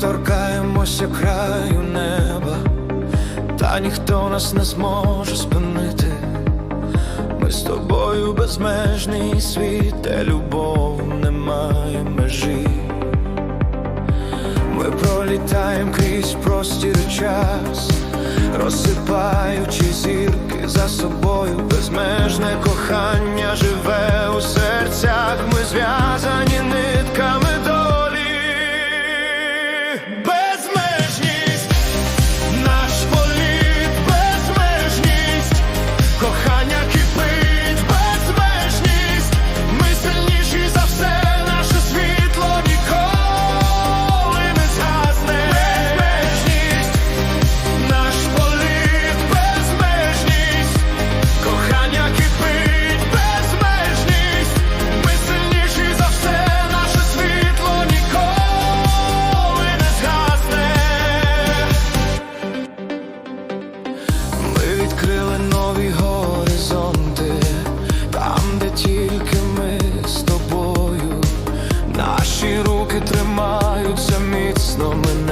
торкаємося краю неба, та ніхто нас не зможе спинити. Ми з тобою безмежний світ, де любов немає межі. Ми пролітаємо крізь простір час, розсипаючи зірки за собою, безмежне кохання живе у серцях, ми зв'язані міцно, ми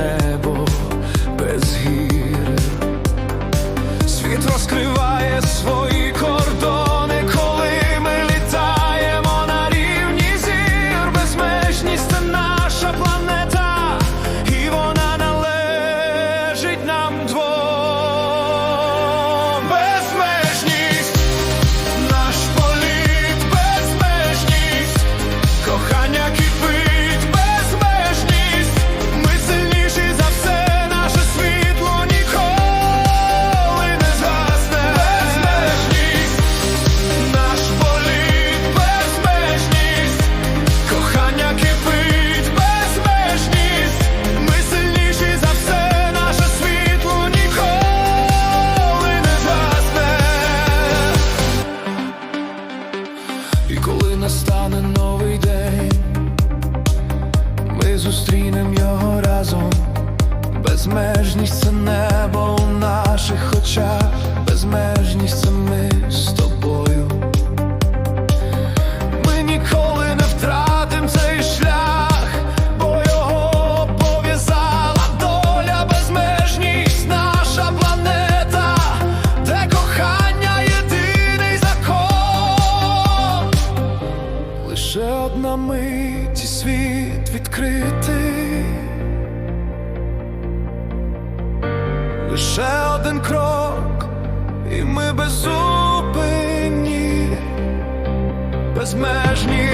І коли настане новий день, ми зустрінемо його разом. Безмежність це небо у наших очах, Лише одна мить і світ відкритий. Лише один крок, і ми беззупинні, безмежні